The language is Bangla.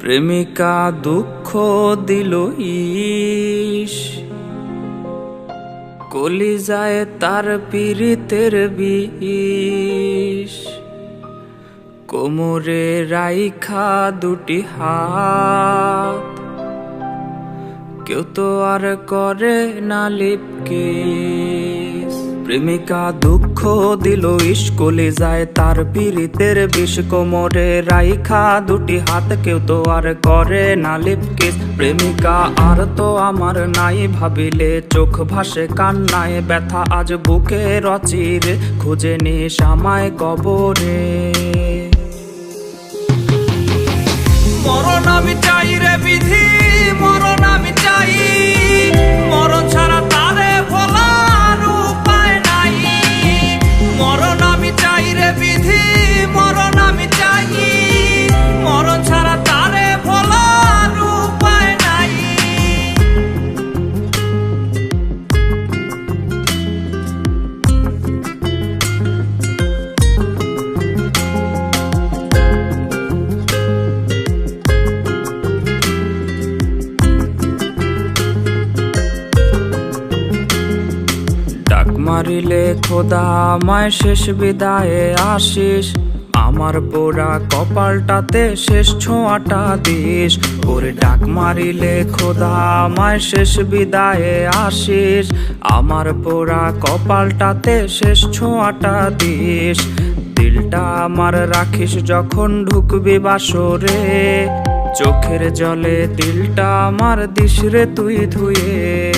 প্রেমিকা দুঃখ দিল ইস কলিজায় তার পীড়িতের বিষ। কোমরে রাইখা দুটি হাত। কেউ তো আর করে না লিপকিস প্রেমিকা দুঃখ দিল ইস্কলে যায় তার পীড়িতের বিষ কোমরে। রাইখা দুটি হাত কেউ তো আর করে না লিপকিস প্রেমিকা, আর তো আমার নাই ভাবিলে। চোখ ভাসে কান্নায়, ব্যথা আজ বুকে রচির। খুঁজে নিস আমায় কবরে। মরণ আমি রে মারিলে খোদা, আমায় শেষ বিদায়ে আসিস। আমার পোড়া কপালটাতে শেষ ছোঁয়াটা দিস। ওরে ডাক মারিলে খোদা, আমায় শেষ বিদায়ে আসিস। আমার পোড়া কপালটাতে শেষ ছোঁয়াটা দিস। দিলটা আমার রাখিস যখন ঢুকবি বাসরে। চোখের জলে দিলটা আমার দিস রে তুই ধুয়ে।